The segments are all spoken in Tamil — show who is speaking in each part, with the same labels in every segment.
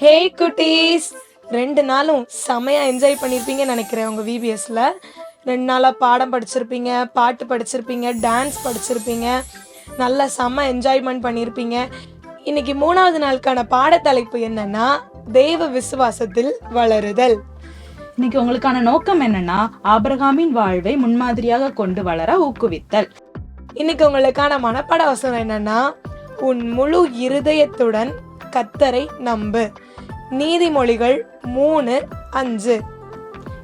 Speaker 1: ஹே குட்டீஸ் ரெண்டு நாளும் செமையா என்ஜாய் பண்ணியிருப்பீங்கன்னு நினைக்கிறேன் உங்கள் விபிஎஸ்ல ரெண்டு நாளாக பாடம் படிச்சிருப்பீங்க பாட்டு படிச்சிருப்பீங்க டான்ஸ் படிச்சிருப்பீங்க. நல்லா செம்ம என்ஜாய்மெண்ட் பண்ணியிருப்பீங்க இன்னைக்கு மூணாவது நாளுக்கான பாடத்தலைப்பு என்னன்னா தெய்வ விசுவாசத்தில் வளருதல்.
Speaker 2: இன்னைக்கு உங்களுக்கான நோக்கம் என்னன்னா ஆபிரகாமின் வாழ்வை முன்மாதிரியாக கொண்டு வளர ஊக்குவித்தல்.
Speaker 1: இன்னைக்கு உங்களுக்கான மனப்பாட வசனம் என்னன்னா உன் முழு இருதயத்துடன் கத்தரை நம்பு. நீதிமொழிகள் மூணு அஞ்சு.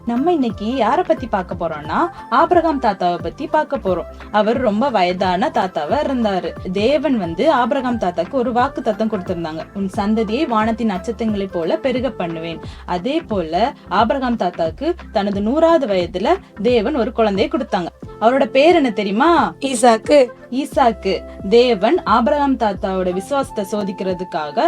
Speaker 2: நம்ம இன்னைக்கு யார பத்தி பார்க்க போறோம்னா ஆபிரகாம் தாத்தாவை பத்தி பார்க்க போறோம். அவர் ரொம்ப வயதான தாத்தாவா இருந்தாரு. தேவன் வந்து ஆபிரகாம் தாத்தாக்கு ஒரு வாக்கு தத்தம் கொடுத்திருந்தாங்க. உன் சந்ததியை வானத்தின் நட்சத்திரங்களை போல பெருக பண்ணுவேன். அதே போல ஆபிரகாம் தாத்தாக்கு தனது நூறாவது வயதுல தேவன் ஒரு குழந்தையை கொடுத்தாங்க. அவரோட பேர் என்ன தெரியுமா?
Speaker 1: ஈசாக்கு.
Speaker 2: ஈசாக்கு. தேவன் ஆபிரகாம் தாத்தாவோட விசுவாசத்தை சோதிக்கிறதுக்காக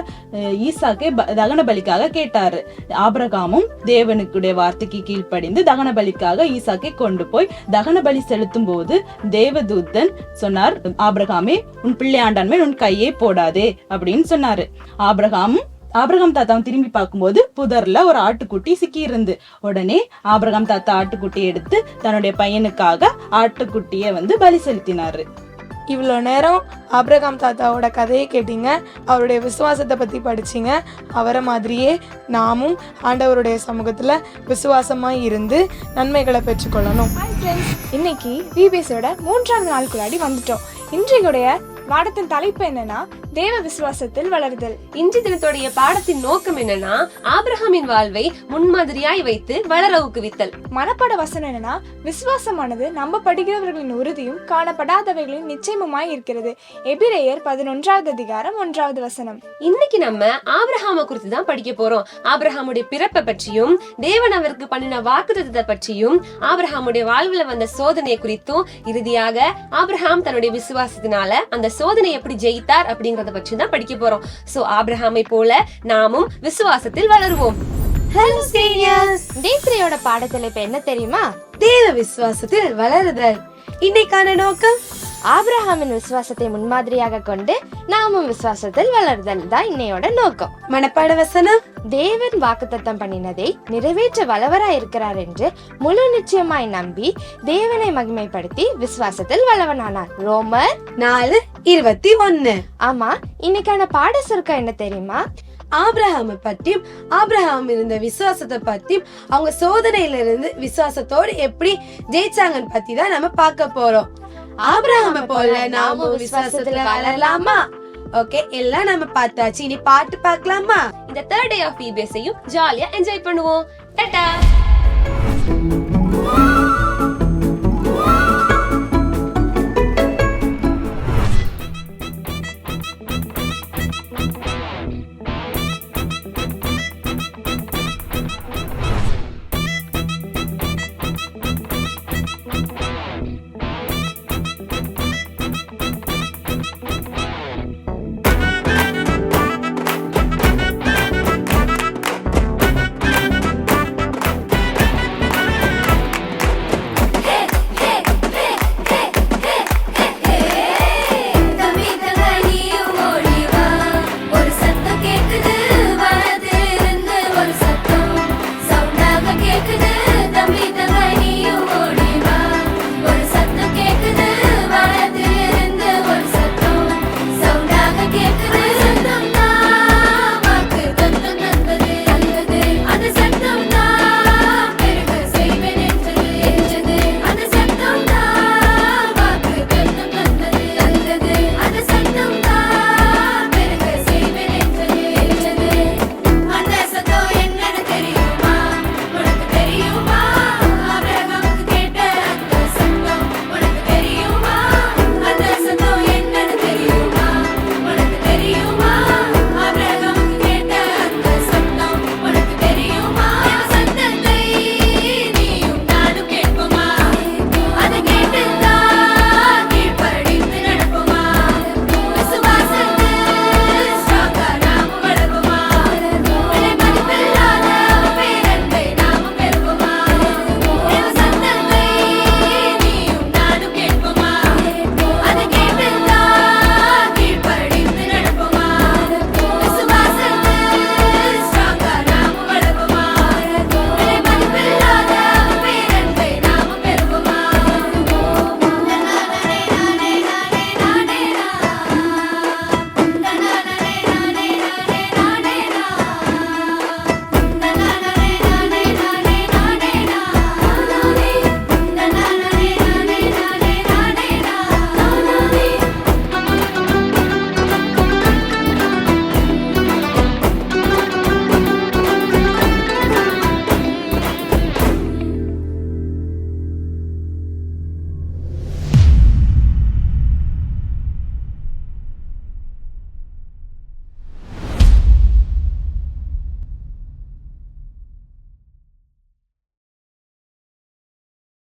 Speaker 2: ஈசாக்கை தகன பலிக்காக கேட்டாரு. ஆபிரகாமும் தேவனுக்குடைய வார்த்தைக்கு கீழ்ப்படிந்து தகன பலிக்காக ஈசாக்கை கொண்டு போய் தகன பலி செலுத்தும் போது தேவதூதன் சொன்னார் ஆபிரகாமே உன் பிள்ளையாண்டான் மேல் உன் கையை போடாதே அப்படின்னு சொன்னாரு. ஆபிரகாமும் ஆபிரகாம் தாத்தாவும் திரும்பி பார்க்கும்போது புதர்ல ஒரு ஆட்டுக்குட்டி சிக்கி இருந்து உடனே ஆபிரகாம் தாத்தா ஆட்டுக்குட்டி எடுத்து தன்னுடைய பையனுக்காக ஆட்டுக்குட்டியை வந்து பலி செலுத்தினாரு.
Speaker 1: இவ்வளோ நேரம் ஆபிரகாம் தாத்தாவோட கதையை கேட்டீங்க அவருடைய விசுவாசத்தை பற்றி படிச்சீங்க அவரை மாதிரியே நாமும் ஆண்டவருடைய சமூகத்தில் விசுவாசமாக இருந்து நன்மைகளை பெற்றுக்கொள்ளணும்.
Speaker 3: இன்னைக்கு விபிஎஸோட மூன்றாவது நாளுக்குள்ளாடி வந்துட்டோம். இன்றைக்குடைய பாடத்தின் தலைப்பு என்னன்னா தேவ விசுவாசத்தில் வளருதல்.
Speaker 4: இன்று தினத்துடைய பாடத்தின் நோக்கம் என்னன்னா ஆபிரகாமின் வாழ்வை முன்மாதிரியாய் வைத்து வளர ஊக்குவித்தல்.
Speaker 3: மனப்பாட வசனம் என்னன்னா விசுவாசமானது நம்பப்படுகிறவர்களின் உறுதியும் காணப்படாதவைகளின் நிச்சயமுமாய் இருக்கிறது. எபிரேயர் பதினொன்றாவது அதிகாரம் ஒன்றாவது வசனம்.
Speaker 4: இன்னைக்கு நம்ம ஆபிரகாம குறித்து தான் படிக்க போறோம். ஆபிரகாமுடைய பிறப்பை பற்றியும் தேவன் அவருக்கு பண்ணின வாக்குத்தத்தத்தை பற்றியும் ஆபிரகாமுடைய வாழ்வுல வந்த சோதனையை குறித்தும் இறுதியாக ஆபிரகாம் தன்னுடைய விசுவாசத்தினால அந்த சோதனை எப்படி ஜெயித்தார் அப்படிங்கறத பற்றி தான் படிக்க போறோம். சோ ஆபிரகாமை போல நாமும் விசுவாசத்தில் வளருவோம். ஹலோ சீனியர்ஸ்
Speaker 5: பாடத்தில் இப்ப என்ன தெரியுமா?
Speaker 4: தேவ விசுவாசத்தில் வளருதல். இன்னைக்கான நோக்கம்?
Speaker 5: ஆபிரகாமின் விசுவாசத்தை முன்மாதிரியாக கொண்டு நாமும் விசுவாசத்தில் வளருதல் தான் இன்னையோட நோக்கம்.
Speaker 4: மனப்பாட வசனம்.
Speaker 5: தேவன் வாக்குத்தத்தம் பண்ணினதை நிறைவேற்ற வல்லவராய் இருக்கிறார் என்று முழு நிச்சயமாய் நம்பி தேவனை மகிமைப்படுத்தி விசுவாசத்தில் வல்லவனானார். ரோமர்
Speaker 4: நாலு இருபத்தி ஒன்னு.
Speaker 5: ஆமா இன்னைக்கான பாட சுருக்கம் என்ன தெரியுமா?
Speaker 6: ஆபிரகாம பத்தியும் ஆபிரகாம் இருந்த விசுவாசத்தை பத்தியும் அவங்க சோதனையில இருந்து விசுவாசத்தோடு எப்படி ஜெயிச்சாங்கன்னு பத்தி தான் நம்ம பார்க்க போறோம். ஆபிரகாம போல நாமும் விசுவாசத்துல வளரலாமா? ஓகே எல்லாம் நம்ம பார்த்தாச்சு. இனி பாட்டு பார்க்கலாமா?
Speaker 4: இந்த தேர்ட் டே ஆஃப் பிபிஎஸ்ஸையும் ஜாலியா என்ஜாய் பண்ணுவோம். டாடா